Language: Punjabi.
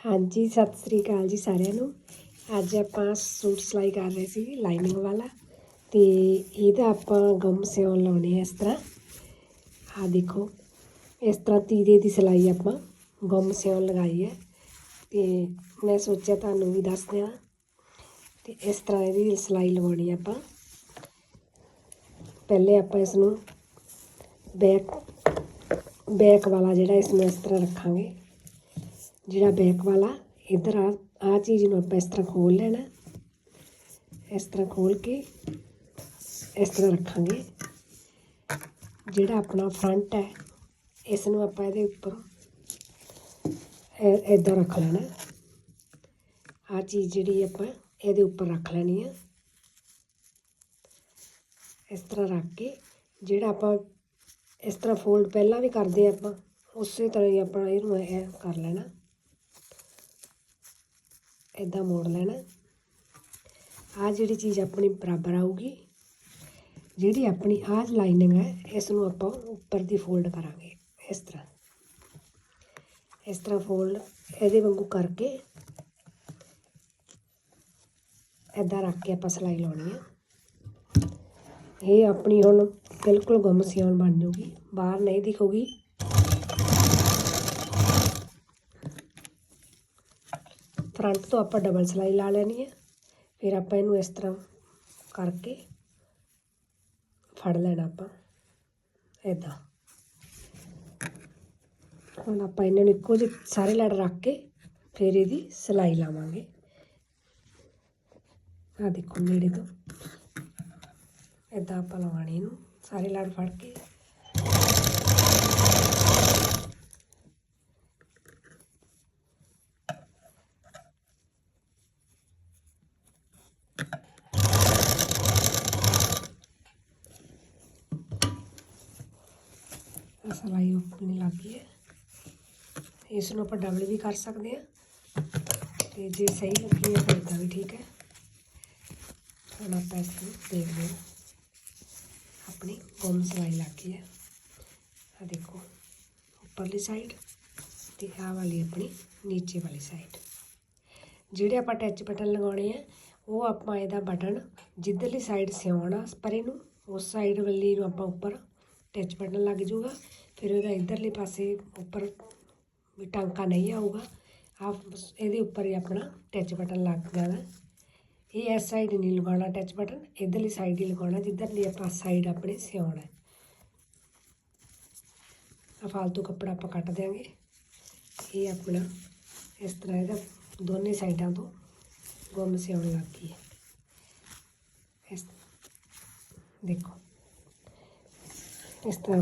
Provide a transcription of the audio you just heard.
ਹਾਂਜੀ, ਸਤਿ ਸ੍ਰੀ ਅਕਾਲ ਜੀ ਸਾਰਿਆਂ ਨੂੰ। ਅੱਜ ਆਪਾਂ ਸੂਟ ਸਿਲਾਈ ਕਰ ਰਹੇ ਸੀ ਲਾਈਨਿੰਗ ਵਾਲਾ ਤੇ ਇਹਦਾ ਆਪਾਂ ਗਮ ਸਿਉਣ ਲਾਉਣੇ ਆ ਇਸ ਤਰ੍ਹਾਂ। ਆ ਦੇਖੋ, ਇਸ ਤਰ੍ਹਾਂ ਤੀਰੇ ਦੀ ਸਿਲਾਈ ਆਪਾਂ ਗਮ ਸਿਉਣ ਲਗਾਈ ਹੈ ਤੇ ਮੈਂ ਸੋਚਿਆ ਤੁਹਾਨੂੰ ਵੀ ਦੱਸ ਦਿਆਂ ਤੇ ਇਸ ਤਰ੍ਹਾਂ ਇਹਦੀ ਸਿਲਾਈ ਲਗਾਉਣੀ ਆਪਾਂ। ਪਹਿਲੇ ਆਪਾਂ ਇਸ ਨੂੰ ਬੈਕ ਬੈਕ ਵਾਲਾ ਜਿਹੜਾ ਇਸ ਨੂੰ ਇਸ ਤਰ੍ਹਾਂ ਰੱਖਾਂਗੇ। ਜਿਹੜਾ ਬੈਕ ਵਾਲਾ, ਇਧਰ ਆ ਆ ਚੀਜ਼ ਨੂੰ ਆਪਾਂ ਇਸ ਤਰ੍ਹਾਂ ਖੋਲ ਲੈਣਾ। ਇਸ ਤਰ੍ਹਾਂ ਖੋਲ ਕੇ ਇਸ ਤਰ੍ਹਾਂ ਰੱਖਾਂਗੇ। ਜਿਹੜਾ ਆਪਣਾ ਫਰੰਟ ਹੈ, ਇਸ ਨੂੰ ਆਪਾਂ ਇਹਦੇ ਉੱਪਰ ਇਦਾਂ ਰੱਖ ਲੈਣਾ। ਆ ਚੀਜ਼ ਜਿਹੜੀ ਆਪਾਂ ਇਹਦੇ ਉੱਪਰ ਰੱਖ ਲੈਣੀ ਆ। ਇਸ ਤਰ੍ਹਾਂ ਰੱਖ ਕੇ ਜਿਹੜਾ ਆਪਾਂ ਇਸ ਤਰ੍ਹਾਂ ਫੋਲਡ ਪਹਿਲਾਂ ਵੀ ਕਰਦੇ ਆ ਆਪਾਂ, ਉਸੇ ਤਰ੍ਹਾਂ ਹੀ ਆਪਾਂ ਇਹਨੂੰ ਇਹ ਕਰ ਲੈਣਾ। ਇਦਾਂ ਮੋੜ ਲੈਣਾ। ਆ ਜਿਹੜੀ ਚੀਜ਼ ਆਪਣੀ ਬਰਾਬਰ ਆਊਗੀ, ਜਿਹੜੀ ਆਪਣੀ ਆਹ ਲਾਈਨਿੰਗ ਹੈ ਇਸ ਨੂੰ ਆਪਾਂ ਉੱਪਰ ਦੀ ਫੋਲਡ ਕਰਾਂਗੇ, ਇਸ ਤਰ੍ਹਾਂ। ਇਸ ਤਰ੍ਹਾਂ ਫੋਲਡ ਇਹਦੇ ਵਾਂਗੂ ਕਰਕੇ ਇਦਾਂ ਰੱਖ ਕੇ ਆਪਾਂ ਸਿਲਾਈ ਲਾਉਣੀ ਆ। ਇਹ ਆਪਣੀ ਹੁਣ ਬਿਲਕੁਲ ਗੁੰਮ ਸਿਉਣ ਬਣ ਜੂਗੀ, ਬਾਹਰ ਨਹੀਂ ਦਿਖੂਗੀ। ਫਰੰਟ ਤੋਂ ਆਪਾਂ ਡਬਲ ਸਿਲਾਈ ਲਾ ਲੈਣੀ ਹੈ। ਫਿਰ ਆਪਾਂ ਇਹਨੂੰ ਇਸ ਤਰ੍ਹਾਂ ਕਰਕੇ ਫੜ ਲੈਣਾ ਆਪਾਂ ਇਦਾਂ ਹੁਣ ਆਪਾਂ ਇਹਨਾਂ ਨੂੰ ਇੱਕੋ ਜਿਹੇ ਸਾਰੇ ਲੜ ਰੱਖ ਕੇ ਫਿਰ ਇਹਦੀ ਸਿਲਾਈ ਲਾਵਾਂਗੇ। ਆ ਦੇਖੋ ਨੇੜੇ ਤੋਂ। ਇਦਾਂ ਆਪਾਂ ਲਵਾਣੀ ਇਹਨੂੰ, ਸਾਰੇ ਲੜ ਫੜ ਕੇ। ਆਹ ਸਿਲਾਈ ਆਪਣੀ ਲੱਗ ਗਈ ਹੈ। ਇਸ ਨੂੰ ਆਪਾਂ ਡਬਲ ਵੀ ਕਰ ਸਕਦੇ ਹਾਂ। ਤੇ ਜੇ ਸਹੀ ਲੱਗੀ ਹੈ ਫਿਰ ਤਾਂ ਵੀ ਠੀਕ ਹੈ। ਹੁਣ ਆਪਾਂ ਇਸ ਨੂੰ ਦੇਖਦੇ ਹਾਂ ਆਪਣੀ ਗੁੰਮ ਸਿਲਾਈ ਲੱਗ ਗਈ ਹੈ। ਆ ਦੇਖੋ, ਉੱਪਰਲੀ ਸਾਈਡ ਤੇ ਆਹ ਵਾਲੀ ਆਪਣੀ ਨੀਚੇ ਵਾਲੀ ਸਾਈਡ ਜਿਹੜੇ ਆਪਾਂ ਟੱਚ ਬਟਨ ਲਗਾਉਣੇ ਆ, ਉਹ ਆਪਾਂ ਇਹਦਾ ਬਟਨ ਜਿੱਧਰਲੀ ਸਾਈਡ ਸਿਉਣਾ, ਪਰੇ ਨੂੰ ਉਸ ਸਾਈਡ ਵਾਲੀ ਨੂੰ ਆਪਾਂ ਉੱਪਰ ਟੱਚ ਬਟਨ ਲੱਗ ਜਾਊਗਾ, ਫਿਰ ਇਹਦਾ ਇਧਰਲੇ ਪਾਸੇ ਉੱਪਰ ਵੀ ਟਾਂਕਾ ਨਹੀਂ ਆਊਗਾ ਆ ਇਹਦੇ ਉੱਪਰ ਹੀ ਆਪਣਾ ਟੱਚ ਬਟਨ ਲੱਗ ਜਾਣਾ। ਇਹ ਇਸ ਸਾਈਡ ਨਹੀਂ ਲਗਾਉਣਾ ਟੱਚ ਬਟਨ, ਇਧਰਲੀ ਸਾਈਡ ਹੀ ਲਗਾਉਣਾ ਜਿੱਧਰਲੀ ਆਪਾਂ ਸਾਈਡ ਆਪਣੇ ਸਿਉਣਾ। ਆ ਫालतू ਕੱਪੜਾ ਆਪਾਂ ਕੱਟ ਦਿਆਂਗੇ। ਇਹ ਆਪਣਾ ਇਸ ਤਰ੍ਹਾਂ ਇਹਦਾ ਦੋਨੇ ਸਾਈਡਾਂ ਤੋਂ ਗੁੰਮ ਸਿਉਣ ਲੱਗ ਗਈ ਹੈ। ਇਸ ਦੇਖੋ। ਇਸ ਤਰ੍ਹਾਂ